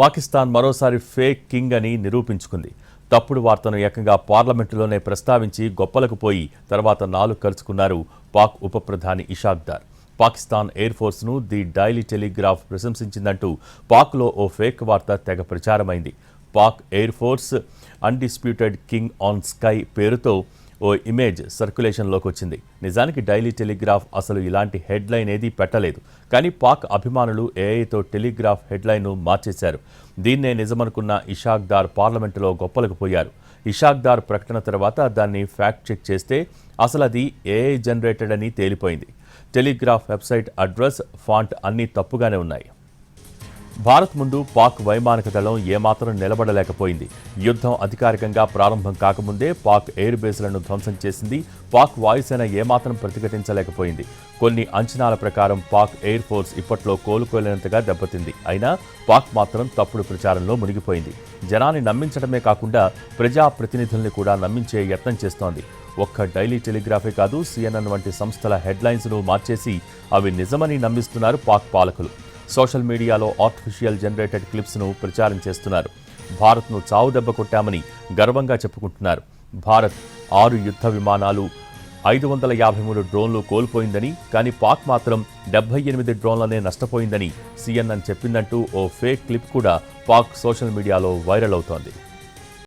పాకిస్తాన్ మరోసారి fake king అని నిరూపించుకుంది. తప్పుడు వార్తను ఏకంగా పార్లమెంటులోనే ప్రస్తావించి గొప్పలకు పోయి తర్వాత నాలుగు కలుసుకున్నారు పాక్ ఉప ప్రధాని ఇషాక్ దార్. పాకిస్తాన్ ఎయిర్ ఫోర్స్ను ది డైలీ టెలిగ్రాఫ్ ప్రశంసించిందంటూ పాక్లో ఓ ఫేక్ వార్త తెగ ప్రచారమైంది. Pak air force undisputed king on sky పేరుతో ఓ ఇమేజ్ సర్క్యులేషన్లోకి వచ్చింది. నిజానికి డైలీ టెలిగ్రాఫ్ అసలు ఇలాంటి హెడ్లైన్ ఏదీ పెట్టలేదు. కానీ పాక్ అభిమానులు ఏఐతో టెలిగ్రాఫ్ హెడ్లైన్ను మార్చేశారు. దీన్నే నిజమనుకున్న ఇషాక్ దార్ పార్లమెంటులో గొప్పలకు పోయారు. ఇషాక్ దార్ ప్రకటన తర్వాత దాన్ని ఫ్యాక్ట్ చెక్ చేస్తే అసలు అది ఏఐ జనరేటెడ్ అని తేలిపోయింది. టెలిగ్రాఫ్ వెబ్సైట్ అడ్రస్ ఫాంట్ అన్నీ తప్పుగానే ఉన్నాయి. భారత్ ముందు పాక్ వైమానిక దళం ఏమాత్రం నిలబడలేకపోయింది. యుద్ధం అధికారికంగా ప్రారంభం కాకముందే పాక్ ఎయిర్ బేస్లను ధ్వంసం చేసింది. పాక్ వాయుసేన ఏమాత్రం ప్రతిఘటించలేకపోయింది. కొన్ని అంచనాల ప్రకారం పాక్ ఎయిర్ ఫోర్స్ ఇప్పట్లో కోలుకోలేనంతగా దెబ్బతింది. అయినా పాక్ మాత్రం తప్పుడు ప్రచారంలో మునిగిపోయింది. జనాన్ని నమ్మించడమే కాకుండా ప్రజా ప్రతినిధుల్ని కూడా నమ్మించే యత్నం చేస్తోంది. ఒక్క డైలీ టెలిగ్రాఫే కాదు సిఎన్ఎన్ వంటి సంస్థల హెడ్లైన్స్ను మార్చేసి అవి నిజమని నమ్మిస్తున్నారు పాక్ పాలకులు. సోషల్ మీడియాలో ఆర్టిఫిషియల్ జనరేటెడ్ క్లిప్స్ను ప్రచారం చేస్తున్నారు. భారత్ను చావు దెబ్బ కొట్టామని గర్వంగా చెప్పుకుంటున్నారు. భారత్ ఆరు యుద్ధ విమానాలు ఐదు వందల యాభై మూడు డ్రోన్లు కోల్పోయిందని కానీ పాక్ మాత్రం డెబ్బై ఎనిమిది డ్రోన్లనే నష్టపోయిందని సీఎన్ఎన్ చెప్పిందంటూ ఓ ఫేక్ క్లిప్ కూడా పాక్ సోషల్ మీడియాలో వైరల్ అవుతోంది.